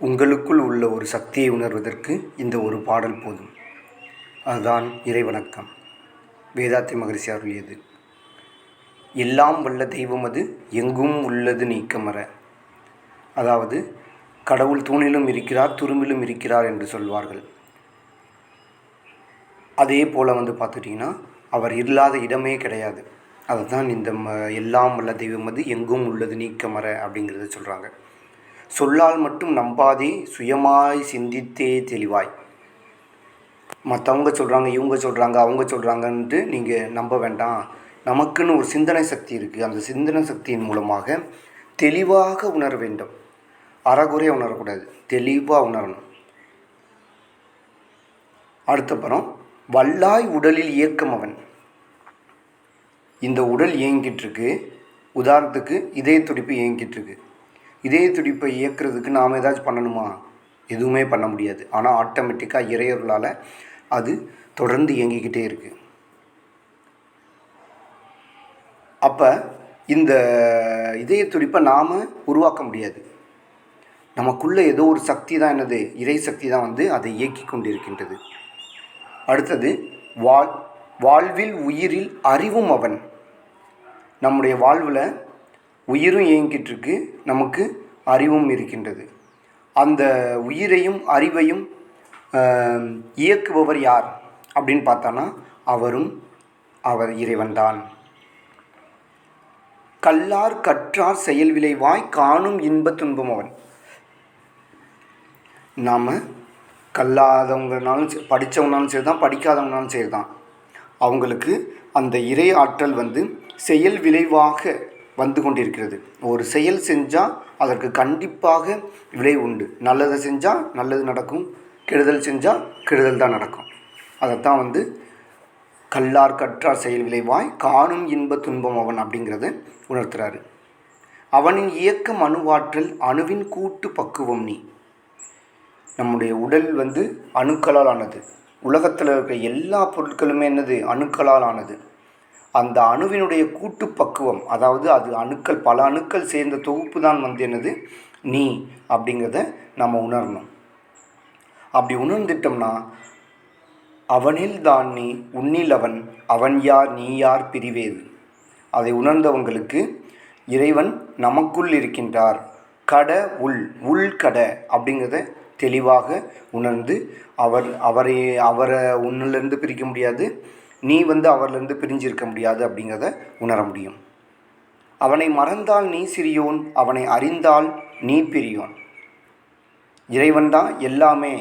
உங்களுக்குள் உள்ள ஒரு சக்தியை உணர்வதற்கு இந்த ஒரு பாடல் போதும். அதுதான் இறைவணக்கம். வேதாத்தி மகரிஷி அருளியது. எல்லாம் வல்ல தெய்வம் அது எங்கும் உள்ளது நீக்கமர அதாவது கடவுள் தூணிலும் இருக்கிறார் துரும்பிலும் இருக்கிறார் என்று சொல்வார்கள். அதே போல் வந்து பார்த்துட்டிங்கன்னா அவர் இல்லாத இடமே கிடையாது. அதுதான் இந்த ம எல்லாம் வல்ல தெய்வம் அது எங்கும் உள்ளது நீக்கமர அப்படிங்கிறத சொல்கிறாங்க சொல்லால் மட்டும் நம்பாதே சுயமாய் சிந்தித்தே தெளிவாய். மற்றவங்க சொல்கிறாங்க இவங்க சொல்கிறாங்க அவங்க சொல்கிறாங்கன்ட்டு நீங்கள் நம்ப வேண்டாம். நமக்குன்னு ஒரு சிந்தனை சக்தி இருக்குது அந்த சிந்தனை சக்தியின் மூலமாக தெளிவாக உணர வேண்டும். அறகுறையாக உணரக்கூடாது. தெளிவாக உணரணும். அடுத்த படம் வல்லாய் உடலில் இயக்கம் அவன். இந்த உடல் இயங்கிட்டு இருக்கு. உதாரணத்துக்கு இதய துடிப்பு இயங்கிட்டுருக்கு இதய துடிப்பை இயக்கிறதுக்கு நாம் ஏதாச்சும் பண்ணணுமா? எதுவுமே பண்ண முடியாது. ஆனால் ஆட்டோமேட்டிக்காக இறையர்களால் அது தொடர்ந்து இயங்கிக்கிட்டே இருக்குது அப்போ இந்த இதய துடிப்பை நாம் உருவாக்க முடியாது. நமக்குள்ளே ஏதோ ஒரு சக்தி தான் என்னது? இறை சக்தி தான் வந்து அதை இயக்கி கொண்டிருக்கின்றது. அடுத்தது வாழ் வாழ்வில் உயிரில் அறிவும் அவன். நம்முடைய வாழ்வில் உயிரும் இயங்கிட்டு இருக்கு நமக்கு அறிவும் இருக்கின்றது. அந்த உயிரையும் அறிவையும் இயக்குபவர் யார் அப்படின்னு பார்த்தோன்னா அவரும் அவர் இறைவன்தான். கல்லார் கற்றார் செயல் விளைவாய் காணும் இன்ப துன்பம் அவன். நாம் கல்லாதவங்கனாலும் சரி படித்தவங்கனாலும் சரி தான் படிக்காதவங்கனாலும் சரி தான் அவங்களுக்கு அந்த இறை ஆற்றல் வந்து செயல் விளைவாக வந்து கொண்டிருக்கிறது. ஒரு செயல் செஞ்சால் அதற்கு கண்டிப்பாக விளைவு உண்டு. நல்லதை செஞ்சால் நல்லது நடக்கும். கெடுதல் செஞ்சால் கெடுதல் தான் நடக்கும். அதைத்தான் வந்து கல்லார் கற்றார் செயல் விளைவாய் காணும் இன்ப துன்பம் அவன் அப்படிங்கிறத உணர்த்துறாரு. அவனின் இயக்கம் அணுவாற்றல் அணுவின் கூட்டு பக்குவம் நீ. நம்முடைய உடல் வந்து அணுக்களால் ஆனது. உலகத்தில் இருக்க எல்லா பொருட்களுமே என்னது? அணுக்களால் ஆனது. அந்த அணுவினுடைய கூட்டு பக்குவம் அதாவது அது அணுக்கள் பல அணுக்கள் சேர்ந்த தொகுப்பு தான் வந்து என்னது? நீ அப்படிங்கிறத நம்ம உணரணும். அப்படி உணர்ந்துட்டோம்னா அவனில் தான் நீ உன்னில் அவன் அவன் யார் நீ யார் பிரிவேது? அதை உணர்ந்தவங்களுக்கு இறைவன் நமக்குள் இருக்கின்றார். கட உள் உள் கட அப்படிங்கிறத தெளிவாக உணர்ந்து அவர் அவரை அவரை உன்னிலிருந்து பிரிக்க முடியாது. நீ வந்து அவர்லேருந்து பிரிஞ்சிருக்க முடியாது அப்படிங்கிறத உணர முடியும். அவனை மறந்தால் நீ சிறியோன் அவனை அறிந்தால் நீ பிரியோன். இறைவன் தான் எல்லாமே.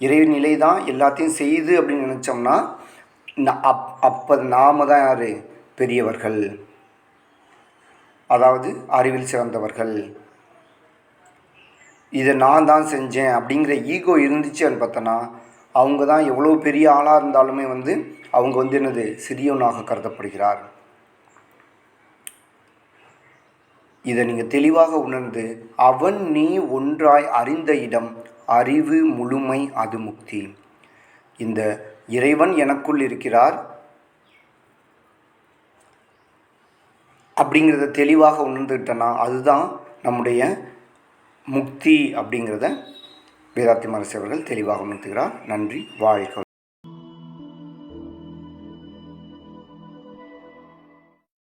இறைநிலை தான் எல்லாத்தையும் செய்து அப்படின்னு நினச்சோம்னா அப் அப்போ நாம தான் யார்? பெரியவர்கள். அதாவது அறிவில் சிறந்தவர்கள். இதை நான் தான் செஞ்சேன் அப்படிங்கிற ஈகோ இருந்துச்சுன்னு பார்த்தோன்னா அவங்க தான் எவ்வளோ பெரிய ஆளாக இருந்தாலுமே வந்து அவங்க வந்து என்னது சிறியவனாக கருதப்படுகிறார். இதை நீங்கள் தெளிவாக உணர்ந்து அவன் நீ ஒன்றாய் அறிந்த இடம் அறிவு முழுமை அது முக்தி. இந்த இறைவன் எனக்குள் இருக்கிறார். அப்படிங்கிறத தெளிவாக உணர்ந்துக்கிட்டனா அதுதான் நம்முடைய முக்தி அப்படிங்கிறத வேதாத்தி மரசி அவர்கள் தெளிவாக உணர்த்துகிறார். நன்றி. வாழ்க